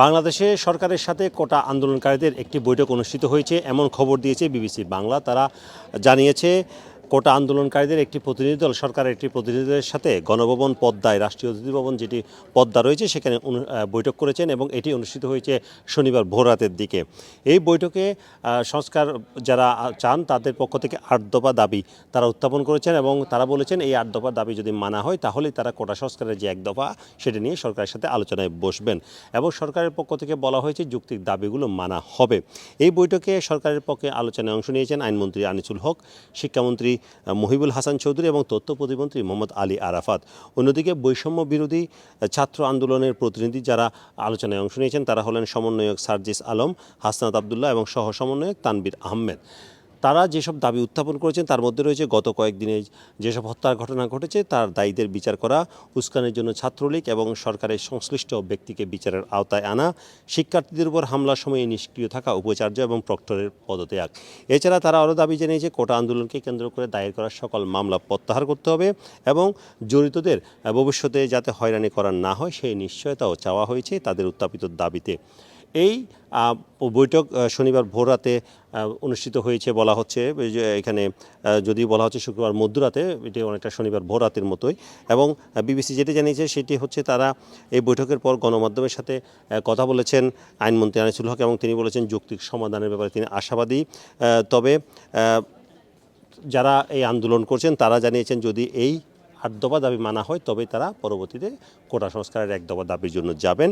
বাংলাদেশে সরকারের সাথে কোটা আন্দোলনকারীদের একটি বৈঠক অনুষ্ঠিত হয়েছে, এমন খবর দিয়েছে বিবিসি বাংলা। তারা জানিয়েছে কোটা আন্দোলনকারীদের একটি প্রতিনিধি দল, সরকারের একটি প্রতিনিধিদের সাথে গণভবন পদ্মায়, রাষ্ট্রীয় অতিথি ভবন যেটি পদ্মা রয়েছে, সেখানে বৈঠক করেছেন এবং এটি অনুষ্ঠিত হয়েছে শনিবার ভোর রাতের দিকে। এই বৈঠকে সংস্কার যারা চান তাদের পক্ষ থেকে আট দফা দাবি তারা উত্থাপন করেছেন এবং তারা বলেছেন এই আট দফা দাবি যদি মানা হয় তাহলে তারা কোটা সংস্কারের যে এক দফা সেটা নিয়ে সরকারের সাথে আলোচনায় বসবেন এবং সরকারের পক্ষ থেকে বলা হয়েছে যুক্তির দাবিগুলো মানা হবে। এই বৈঠকে সরকারের পক্ষে আলোচনায় অংশ নিয়েছেন আইনমন্ত্রী আনিসুল হক, শিক্ষামন্ত্রী মহিবুল হাসান চৌধুরী এবং তথ্য প্রতিমন্ত্রী মোহাম্মদ আলী আরাফাত। অন্যদিকে বৈষম্য বিরোধী ছাত্র আন্দোলনের প্রতিনিধি যারা আলোচনায় অংশ নিয়েছেন, তারা হলেন সমন্বয়ক সার্জিস আলম, হাসনাত আবদুল্লাহ এবং সহ সমন্বয়ক তানবির আহমেদ। তারা যেসব দাবি উত্থাপন করেছেন, তার মধ্যে রয়েছে গত কয়েকদিনে যেসব হত্যার ঘটনা ঘটেছে, তার দায়ীদের বিচার করা, উস্কানের জন্য ছাত্রলীগ এবং সরকারের সংশ্লিষ্ট ব্যক্তিকে বিচারের আওতায় আনা, শিক্ষার্থীদের উপর হামলার সময় নিষ্ক্রিয় থাকা উপাচার্য এবং প্রক্টরের পদত্যাগ। এছাড়া তারা আরও দাবি জানিয়েছে, কোটা আন্দোলনকে কেন্দ্র করে দায়ের করা সকল মামলা প্রত্যাহার করতে হবে এবং জড়িতদের ভবিষ্যতে যাতে হয়রানি করা না হয়, সেই নিশ্চয়তাও চাওয়া হয়েছে তাদের উত্থাপিত দাবিতে। এই বৈঠক শনিবার ভোর রাতে অনুষ্ঠিত হয়েছে বলা হচ্ছে এখানে যদি বলা হচ্ছে শুক্রবার মধ্যরাতে, এটি অনেকটা শনিবার ভোর রাতের মতোই, এবং বিবিসি যেটি জানিয়েছে সেটি হচ্ছে তারা এই বৈঠকের পর গণমাধ্যমের সাথে কথা বলেছেন আইনমন্ত্রী আনিসুল হক এবং তিনি বলেছেন যৌক্তিক সমাধানের ব্যাপারে তিনি আশাবাদী তবে যারা এই আন্দোলন করছেন তারা জানিয়েছেন যদি এই আট দফা দাবি মানা হয় তবে তারা পরবর্তীতে কোটা সংস্কারের এক দফা দাবির জন্য যাবেন।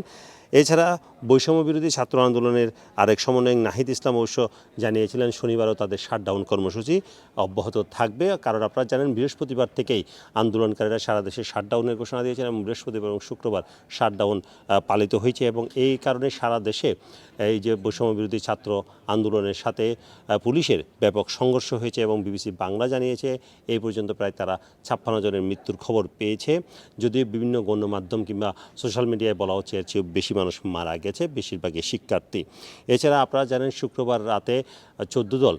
এছাড়া বৈষম্য বিরোধী ছাত্র আন্দোলনের আরেক সমন্বয়ক নাহিদ ইসলাম অবশ্য জানিয়েছিলেন, শনিবারও তাদের শাটডাউন কর্মসূচি অব্যাহত থাকবে। কারণ আপনারা জানেন, বৃহস্পতিবার থেকেই আন্দোলনকারীরা সারা দেশে শাটডাউনের ঘোষণা দিয়েছেন এবং বৃহস্পতিবার এবং শুক্রবার শাটডাউন পালিত হয়েছে এবং এই কারণে সারা দেশে এই যে বৈষম্য বিরোধী ছাত্র আন্দোলনের সাথে পুলিশের ব্যাপক সংঘর্ষ হয়েছে এবং বিবিসি বাংলা জানিয়েছে, এই পর্যন্ত প্রায় তারা ছাপ্পান্ন জনের মৃত্যুর খবর পেয়েছে। যদিও বিভিন্ন গণমাধ্যম কিংবা সোশ্যাল মিডিয়ায় বলা হচ্ছে এর চেয়েও বেশি মানুষ মারা গেছে, বেশিরভাগই শিক্ষার্থী। এছাড়া আপনারা জানেন, শুক্রবার রাতে চোদ্দ দল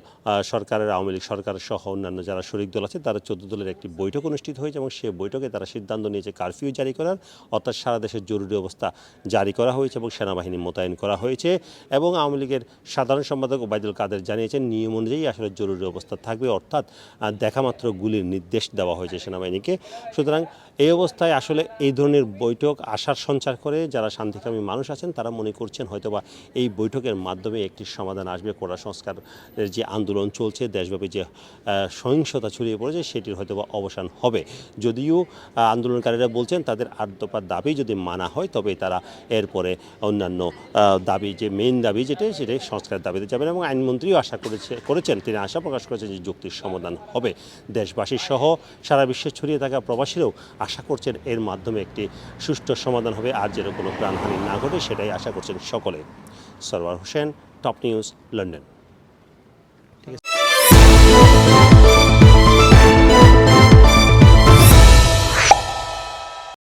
সরকারের, আওয়ামী লীগ সরকার সহ অন্যান্য যারা শরিক দল আছে, তারা চোদ্দ দলের একটি বৈঠক অনুষ্ঠিত হয়েছে এবং সেই বৈঠকে তারা সিদ্ধান্ত নিয়েছে কারফিউ জারি করার। অর্থাৎ সারা দেশের জরুরি অবস্থা জারি করা হয়েছে এবং সেনাবাহিনী মোতায়েন করা হয়েছে এবং আওয়ামী লীগের সাধারণ সম্পাদক ওবায়দুল কাদের জানিয়েছেন, নিয়ম অনুযায়ী আসলে জরুরি অবস্থা থাকবে। অর্থাৎ দেখামাত্র গুলির নির্দেশ দেওয়া হয়েছে সেনাবাহিনীকে। সুতরাং এই অবস্থায় আসলে এই ধরনের বৈঠক আশার সঞ্চার করে যারা শান্তিকামী মানুষ আছেন, তারা মনে করছেন হয়তোবা এই বৈঠকের মাধ্যমে একটি সমাধান আসবে। কোটা সংস্কার যে আন্দোলন চলছে, দেশব্যাপী যে সহিংসতা ছড়িয়ে পড়েছে, সেটির হয়তোবা অবসান হবে। যদিও আন্দোলনকারীরা বলছেন তাদের আট দাবি যদি মানা হয় তবে তারা এরপরে অন্যান্য দাবি, যে মেইন দাবি যেটা, সেটাই সংস্কারের দাবিতে যাবেন এবং আইনমন্ত্রীও আশা করেছে, করেছেন। তিনি আশা প্রকাশ করেছেন যে যুক্তির সমাধান হবে। দেশবাসী সহ সারা বিশ্বে ছড়িয়ে থাকা প্রবাসীরাও আশা করছেন এর মাধ্যমে একটি সুষ্ঠু সমাধান হবে, আর যেন কোনো প্রাণহানি না ঘটে সেটাই আশা করছেন সকলে। Sarwar Hossain, top news, London.